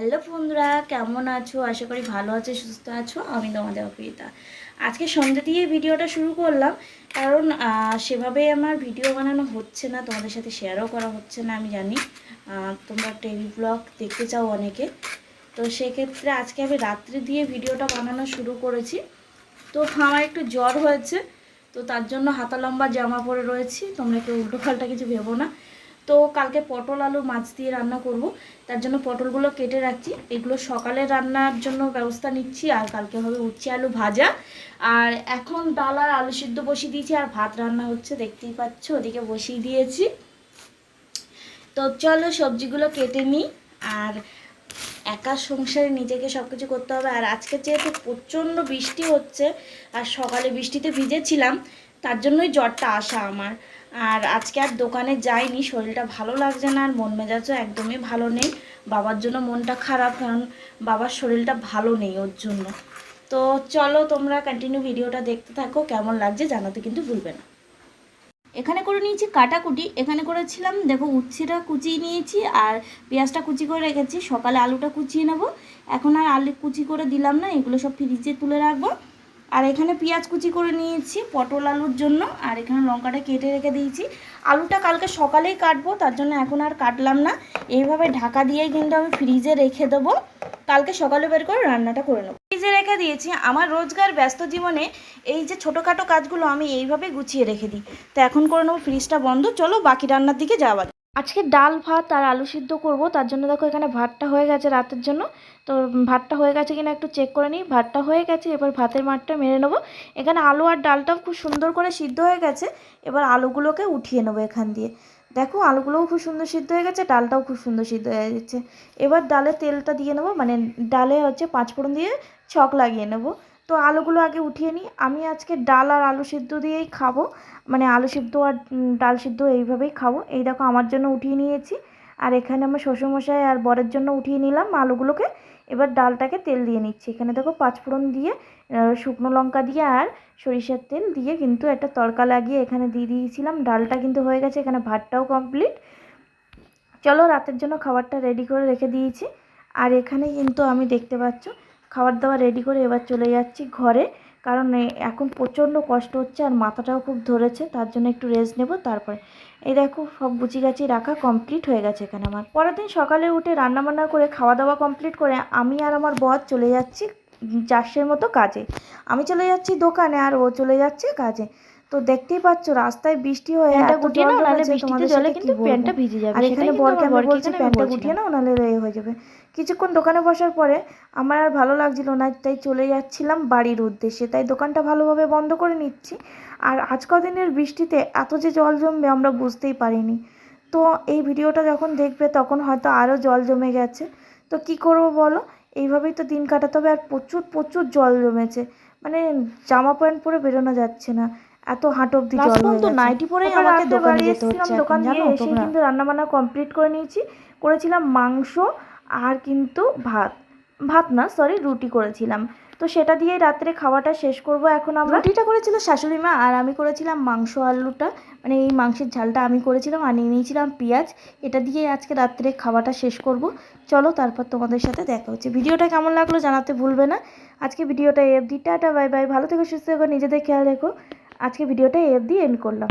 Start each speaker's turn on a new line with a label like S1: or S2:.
S1: Hello বন্ধুরা, কেমন আছো? আশা করি ভালো আছো, সুস্থ আছো। আমি তোমাদের অপরিতা আজকে সন্ধ্যে দিয়ে ভিডিওটা শুরু করলাম, কারণ সেভাবে আমার ভিডিও বানানো হচ্ছে না, তোমাদের সাথে শেয়ারও করা হচ্ছে না, আমি জানি। তোমরা টেলি ব্লগ দেখতে চাও অনেকে। তো সেক্ষেত্রে আজকে আমি রাত্রি দিয়ে ভিডিওটা বানানো শুরু করেছি। তো আমার একটু জ্বর হয়েছে, তো তার জন্য হাতা লম্বা জামা পরে রয়েছি। তোমরা কেউ উল্টো পাল্টা কিছু ভেবো না। তো কালকে পটল আলু মাছ দিয়ে রান্না করব। তার জন্য পটলগুলো কেটে রাখছি। এগুলো সকালে রান্নার জন্য ব্যবস্থা নিচ্ছি। আর কালকে হবে উচ্ছে আলু ভাজা। আর এখন ডাল আর আলু সিদ্ধ বসিয়ে দিয়েছি। আর ভাত রান্না হচ্ছে, দেখতেই পাচ্ছ, ওদিকে বসিয়ে দিয়েছি। তো চলো সবজিগুলো কেটে নিই। আর একা সংসারে নিজেকে সব কিছু করতে হবে। আর আজকে যেহেতু প্রচণ্ড বৃষ্টি হচ্ছে, আর সকালে বৃষ্টিতে ভিজেছিলাম, তার জন্যই জ্বরটা আসা আমার। আর আজকে আর দোকানে যাইনি, শরীরটা ভালো লাগছে না আর মন মেজাজও একদমই ভালো নেই। বাবার জন্য মনটা খারাপ, কারণ বাবার শরীরটা ভালো নেই ওর জন্য। তো চলো তোমরা কন্টিনিউ ভিডিওটা দেখতে থাকো, কেমন লাগছে জানাতে কিন্তু ভুলবে না। এখানে করে নিয়েছি কাটাকুটি, এখানে করেছিলাম, দেখো উচ্ছেটা কুচিয়ে নিয়েছি আর পেঁয়াজটা কুচি করে রেখেছি, সকালে আলুটা কুচিয়ে নেব। এখন আর আলু কুচি করে দিলাম না, এগুলো সব ফ্রিজে তুলে রাখব। আর এখানে পেঁয়াজ কুচি করে নিয়েছি, পটল আলুর জন্য, আর এখানে লঙ্কাটা কেটে রেখে দিয়েছি। আলুটা কালকে সকালেই কাটবো, তার জন্য এখন আর কাটলাম না। এইভাবে ঢাকা দিয়েই কিন্তু আমি ফ্রিজে রেখে দেবো। কালকে সকালে বের করে রান্নাটা করে নেব। ফ্রিজে রেখে দিয়েছি, আমার রোজগার ব্যস্ত জীবনে এই যে ছোটোখাটো কাজগুলো আমি এইভাবে গুছিয়ে রেখে দিই। তো এখন করে নেব, ফ্রিজটা বন্ধ, চলো বাকি রান্নার দিকে যাওয়া। আজকে ডাল, ভাত আর আলু সিদ্ধ করব। তার জন্য দেখো এখানে ভাতটা হয়ে গেছে রাতের জন্য। তো ভাতটা হয়ে গেছে কিনা একটু চেক করে নিই। ভাতটা হয়ে গেছে, এবার ভাতের মাঠটা মেরে নেব। এখানে আলু আর ডালটাও খুব সুন্দর করে সিদ্ধ হয়ে গেছে। এবার আলুগুলোকে উঠিয়ে নেব এখান দিয়ে। দেখো আলুগুলোও খুব সুন্দর সিদ্ধ হয়ে গেছে, ডালটাও খুব সুন্দর সিদ্ধ হয়ে গেছে। এবার ডালে তেলটা দিয়ে নেব মানে ডালে হচ্ছে পাঁচফোড়ন দিয়ে ছক লাগিয়ে নেব। তো আলুগুলো আগে উঠিয়ে নিই। আমি আজকে ডাল আর আলু সিদ্ধ দিয়েই খাব। মানে আলু সিদ্ধ আর ডাল সিদ্ধ এইভাবেই খাব। এই দেখো আমার জন্য উঠিয়ে নিয়েছি। আর এখানে আমার শ্বশুরমশাই আর বরের জন্য উঠিয়ে নিলাম আলুগুলোকে। এবার ডালটাকে তেল দিয়ে নিচ্ছি। এখানে দেখো পাঁচফোড়ন দিয়ে শুকনো লঙ্কা দিয়ে আর সরিষার তেল দিয়ে কিন্তু একটা তড়কা লাগিয়ে এখানে দিয়ে দিয়েছিলাম। ডালটা কিন্তু হয়ে গেছে, এখানে ভাতটাও কমপ্লিট চলো রাতের জন্য খাবারটা রেডি করে রেখে দিয়েছি। আর এখানে কিন্তু আমি দেখতে পাচ্ছ খাবার দাবার রেডি করে এবার চলে যাচ্ছি ঘরে। কারণ এখন প্রচণ্ড কষ্ট হচ্ছে আর মাথাটাও খুব ধরেছে, তার জন্য একটু রেস্ট নেব তারপরে। এই দেখো, সব গুছি গাছি রাখা কমপ্লিট হয়ে গেছে এখানে আমার। পরের দিন সকালে উঠে রান্না বান্না করে খাওয়া দাওয়া কমপ্লিট করে আমি আর আমার বর চলে যাচ্ছি চাষের মতো কাজে। আমি চলে যাচ্ছি দোকানে আর ও চলে যাচ্ছে কাজে। তো দেখতেই পাচ্ছ রাস্তায় বৃষ্টি হয়ে এত
S2: গুটিয়ে নাও,
S1: জমেছে,
S2: বৃষ্টিতে জলে কিন্তু প্যান্টটা ভিজে যাবে।
S1: আর এখানে বরকে আমি বলছি প্যান্টটা গুটিয়ে নাও নাহলে এ হয়ে যাবে। কিছুক্ষণ দোকানে বসার পরে আমার আর ভালো লাগছিল না তাই চলে যাচ্ছিলাম বাড়ির উদ্দেশ্যে তাই দোকানটা ভালোভাবে বন্ধ করে নিচ্ছি। আর আজ কদিনের বৃষ্টিতে এত যে জল জমবে আমরা বুঝতেই পারিনি। তো এই ভিডিওটা যখন দেখবে তখন হয়তো আরও জল জমে গেছে। তো কি করব বলো? এইভাবেই তো দিন কাটাতে হবে আর প্রচুর প্রচুর জল জমেছে। মানে জামা প্যান্ট পরে বেরোনো যাচ্ছে না। এত হাঁট অব্দি জল হয়ে
S2: পর্যন্ত নাইটি পরেই আমাকে দোকানে যেতে হচ্ছে
S1: দোকান
S2: জানো
S1: এসে কিন্তু রান্নাবান্না কমপ্লিট করে নিয়েছি। করেছিলাম মাংস আর কিন্তু ভাত। ভাত না সরি রুটি করেছিলাম। তো সেটা দিয়ে রাত্রে খাওয়াটা শেষ করব। এখন আমরা রুটিটা করেছিল শাশুড়ি মা আর আমি করেছিলাম মাংস আলুটা। মানে এই মাংসের ঝালটা আমি করেছিলাম আর নিয়ে নিয়েছিলাম পেঁয়াজ। এটা দিয়ে আজকে রাত্রে খাওয়াটা শেষ করব। চলো তারপর তোমাদের সাথে দেখা হচ্ছে। ভিডিওটা কেমন লাগল জানাতে ভুলবে না। আজকে ভিডিওটা এফ দি টাটা বাই বাই। ভালো থেকো সুস্থ থেকো নিজেদের খেয়াল রেখো। আজকে ভিডিওটা এফ দিয়ে এন্ড করলাম।